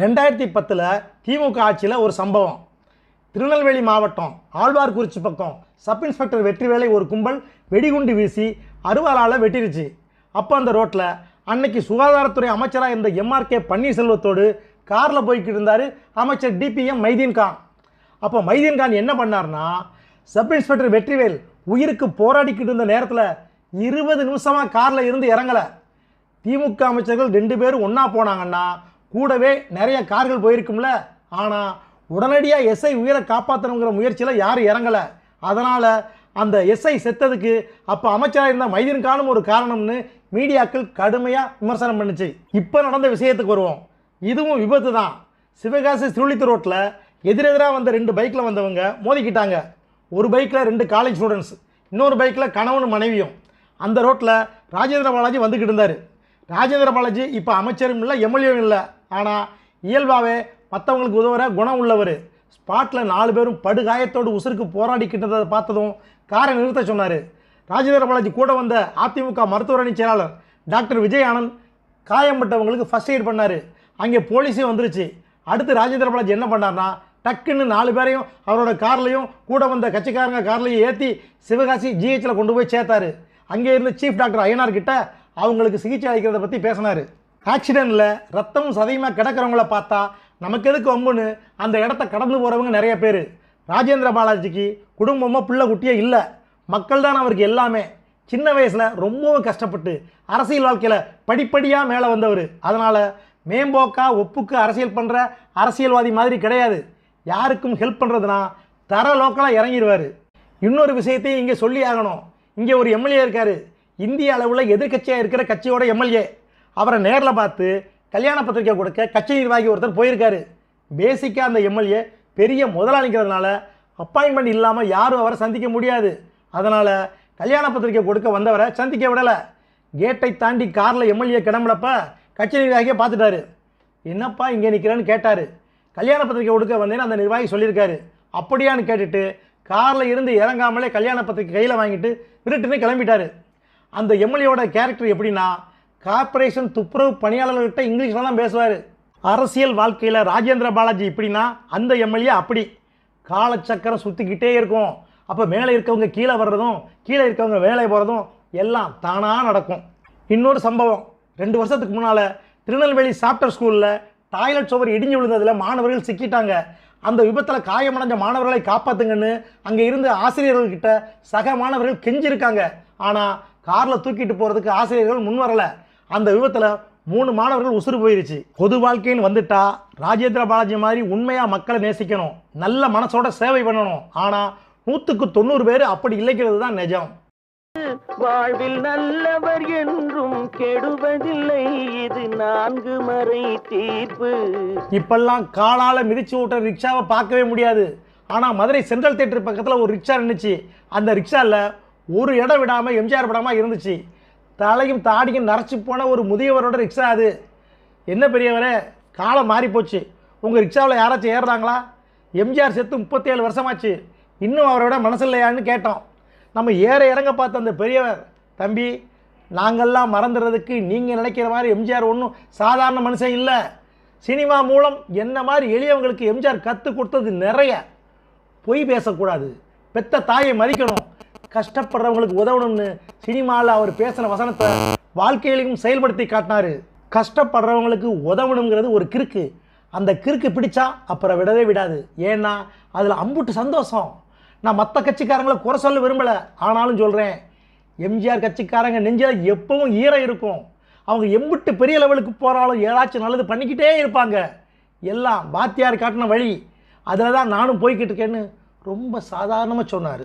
ரெண்டாயிரத்தி பத்தில் திமுக ஆட்சியில் ஒரு சம்பவம். திருநெல்வேலி மாவட்டம் ஆழ்வார்குறிச்சி பக்கம் சப் இன்ஸ்பெக்டர் வெற்றிவேலை ஒரு கும்பல் வெடிகுண்டு வீசி அருவாளால் வெட்டிருச்சு. அப்போ அந்த ரோட்டில் அன்னைக்கு சுகாதாரத்துறை அமைச்சராக இருந்த எம்ஆர்கே பன்னீர்செல்வத்தோடு காரில் போய்கிட்டு இருந்தார் அமைச்சர் டிபிஎம் மைதீன் கான். அப்போ மைதீன் கான் என்ன பண்ணார்னா சப் இன்ஸ்பெக்டர் வெற்றிவேல் உயிருக்கு போராடிக்கிட்டு இருந்த நேரத்தில் இருபது நிமிஷமாக காரில் இருந்து இறங்கலை. திமுக அமைச்சர்கள் ரெண்டு பேரும் ஒன்றா போனாங்கன்னா கூடவே நிறைய கார்கள் போயிருக்கும்ல. ஆனால் உடனடியாக எஸ்ஐ உயிரை காப்பாற்றணுங்கிற முயற்சியில் யாரும் இறங்கலை. அதனால் அந்த எஸ்ஐ செத்ததுக்கு அப்போ அமைச்சராக இருந்த மைதீன் கானும் ஒரு காரணம்னு மீடியாக்கள் கடுமையாக விமர்சனம் பண்ணுச்சு. இப்போ நடந்த விஷயத்துக்கு வருவோம். இதுவும் விபத்து தான். சிவகாசி திருளித்து ரோட்டில் எதிரெதிராக வந்த ரெண்டு பைக்கில் வந்தவங்க மோதிக்கிட்டாங்க. ஒரு பைக்கில் ரெண்டு காலேஜ் ஸ்டூடெண்ட்ஸ் இன்னொரு பைக்கில் கணவனும் மனைவியும். அந்த ரோட்டில் ராஜேந்திர பாலாஜி வந்துக்கிட்டு இருந்தார். ராஜேந்திர பாலாஜி இப்போ அமைச்சரும் இல்லை எம்எல்ஏவும் இல்லை. ஆனால் இயல்பாகவே மற்றவங்களுக்கு உதவுற குணம் உள்ளவர். ஸ்பாட்டில் நாலு பேரும் படுகாயத்தோடு உசுருக்கு போராடிக்கிட்டதை பார்த்ததும் காரை நிறுத்த சொன்னார். ராஜேந்திர பாலாஜி கூட வந்த அதிமுக மருத்துவரணி செயலாளர் டாக்டர் விஜய் ஆனந்த் காயம்பட்டவங்களுக்கு ஃபர்ஸ்ட் எய்ட் பண்ணார். அங்கே போலீஸே வந்துருச்சு. அடுத்து ராஜேந்திர பாலாஜி என்ன பண்ணார்னா டக்குன்னு நாலு பேரையும் அவரோட கார்லையும் கூட வந்த கட்சிக்காரங்க கார்லையும் ஏற்றி சிவகாசி ஜிஹெச்சில் கொண்டு போய் சேர்த்தாரு. அங்கே இருந்து சீஃப் டாக்டர் ஐயனார் கிட்ட அவங்களுக்கு சிகிச்சை அளிக்கிறத பற்றி பேசினார். ஆக்சிடெண்ட்டில் ரத்தமும் சதையுமாக கிடக்கிறவங்கள பார்த்தா நமக்கு எதுக்கு வம்புன்னு அந்த இடத்த கடந்து போகிறவங்க நிறைய பேர். ராஜேந்திர பாலாஜிக்கு குடும்பமாக பிள்ளை குட்டியே இல்லை. மக்கள் தான் அவருக்கு எல்லாமே. சின்ன வயசில் ரொம்பவும் கஷ்டப்பட்டு அரசியல் வாழ்க்கையில் படிப்படியாக மேலே வந்தவர். அதனால் மேம்போக்கா ஒப்புக்கு அரசியல் பண்ணுற அரசியல்வாதி மாதிரி கிடையாது. யாருக்கும் ஹெல்ப் பண்ணுறதுனா தர லோக்கலாக இறங்கிடுவார். இன்னொரு விஷயத்தையும் இங்கே சொல்லி ஆகணும். இங்கே ஒரு எம்எல்ஏ இருக்கார். இந்திய அளவில் எதிர்க்கட்சியாக இருக்கிற கட்சியோட எம்எல்ஏ. அவரை நேரில் பார்த்து கல்யாண பத்திரிக்கை கொடுக்க கட்சி நிர்வாகி ஒருத்தர் போயிருக்காரு. பேசிக்காக அந்த எம்எல்ஏ பெரிய முதலாளிங்கிறதுனால அப்பாயின்மெண்ட் இல்லாமல் யாரும் அவரை சந்திக்க முடியாது. அதனால் கல்யாண பத்திரிக்கை கொடுக்க வந்தவரை சந்திக்க விடலை. கேட்டை தாண்டி காரில் எம்எல்ஏ கிளம்புறப்ப கட்சி நிர்வாகியை பார்த்துட்டாரு. என்னப்பா இங்கே நிற்கிறேன்னு கேட்டார். கல்யாண பத்திரிக்கை கொடுக்க வந்தேன்னு அந்த நிர்வாகி சொல்லியிருக்காரு. அப்படியான்னு கேட்டுட்டு காரில் இருந்து இறங்காமலே கல்யாண பத்திரிக்கை கையில் வாங்கிட்டு விருட்டுன்னு கிளம்பிட்டாரு. அந்த எம்எல்ஏவோட கேரக்டர் எப்படின்னா கார்ப்பரேஷன் துப்புரவு பணியாளர்கள்கிட்ட இங்கிலீஷில் தான் பேசுவார். அரசியல் வாழ்க்கையில் ராஜேந்திர பாலாஜி இப்படின்னா அந்த எம்எல்ஏ அப்படி. காலச்சக்கரம் சுற்றிக்கிட்டே இருக்கும். அப்போ மேலே இருக்கவங்க கீழே வர்றதும் கீழே இருக்கவங்க வேலை போகிறதும் எல்லாம் தானாக நடக்கும். இன்னொரு சம்பவம். ரெண்டு வருஷத்துக்கு முன்னால் திருநெல்வேலி சாப்டர் ஸ்கூலில் டாய்லெட் சுவர் இடிஞ்சு விழுந்ததில் மாணவர்கள் சிக்கிட்டாங்க. அந்த விபத்தில் காயமடைஞ்ச மாணவர்களை காப்பாற்றுங்கன்னு அங்கே இருந்த ஆசிரியர்கள்கிட்ட சக மாணவர்கள் கெஞ்சிருக்காங்க. ஆனால் காரில் தூக்கிட்டு போகிறதுக்கு ஆசிரியர்கள் முன் வரலை. அந்த விபத்தில் மூணு மாணவர்கள் உசுறு போயிருச்சு. பொது வாழ்க்கைன்னு வந்துட்டா ராஜேந்திர பாலாஜி மாதிரி உண்மையாக மக்களை நேசிக்கணும். நல்ல மனசோட சேவை பண்ணணும். ஆனால் நூற்றுக்கு தொண்ணூறு பேர் அப்படி இல்லைக்கிறது தான் நிஜம். வாழ்வில் நல்லவர் என்றும் கெடுவதில்லை. இது நான்கு மறை தீர்ப்பு. இப்பெல்லாம் காலால் மிதிச்சு ஓட்டுற ரிக்ஷாவை பார்க்கவே முடியாது. ஆனால் மதுரை சென்ட்ரல் தேட்டர் பக்கத்தில் ஒரு ரிக்ஷா இருந்துச்சு அந்த ரிக்ஷாவில் ஒரு இடம் விடாமல் எம்ஜிஆர் படமாக இருந்துச்சு. தலையும் தாடியும் நரைச்சி போன ஒரு முதியவரோட ரிக்ஷா அது. என்ன பெரியவரே? காலம் மாறி போச்சு உங்கள் ரிக்ஷாவில் யாராச்சும் ஏறுறாங்களா? எம்ஜிஆர் செத்து முப்பத்தேழு வருஷமாச்சு. இன்னும் அவரோட மனசில்லையான்னு கேட்டோம். நம்ம ஏற இறங்க பார்த்த அந்த பெரியவர் தம்பி நாங்கள்லாம் மறந்துடுறதுக்கு நீங்கள் நினைக்கிற மாதிரி எம்ஜிஆர் ஒன்றும் சாதாரண மனுஷன் இல்லை. சினிமா மூலம் என்ன மாதிரி எளியவங்களுக்கு எம்ஜிஆர் கற்றுக் கொடுத்தது நிறைய. பொய் பேசக்கூடாது. பெத்த தாயை மதிக்கணும். கஷ்டப்படுறவங்களுக்கு உதவணும்னு சினிமாவில் அவர் பேசின வசனத்தை வாழ்க்கையிலையும் செயல்படுத்தி காட்டினார். கஷ்டப்படுறவங்களுக்கு உதவணுங்கிறது ஒரு கிறுக்கு. அந்த கிறுக்கு பிடிச்சா அப்புறம் விடவே விடாது. ஏன்னா அதில் அம்புட்டு சந்தோஷம். நான் மற்ற கட்சிக்காரங்களை குறை சொல்ல விரும்பலை. ஆனாலும் சொல்கிறேன் எம்ஜிஆர் கட்சிக்காரங்க நெஞ்சில் எப்பவும் ஈரம் இருக்கும். அவங்க எம்புட்டு பெரிய லெவலுக்கு போகிறாலும் ஏதாச்சும் நல்லது பண்ணிக்கிட்டே இருப்பாங்க. எல்லாம் பாத்தியார் காட்டின வழி. அதில் தான் நானும் போய்கிட்டு இருக்கேன்னு ரொம்ப சாதாரணமாக சொன்னார்.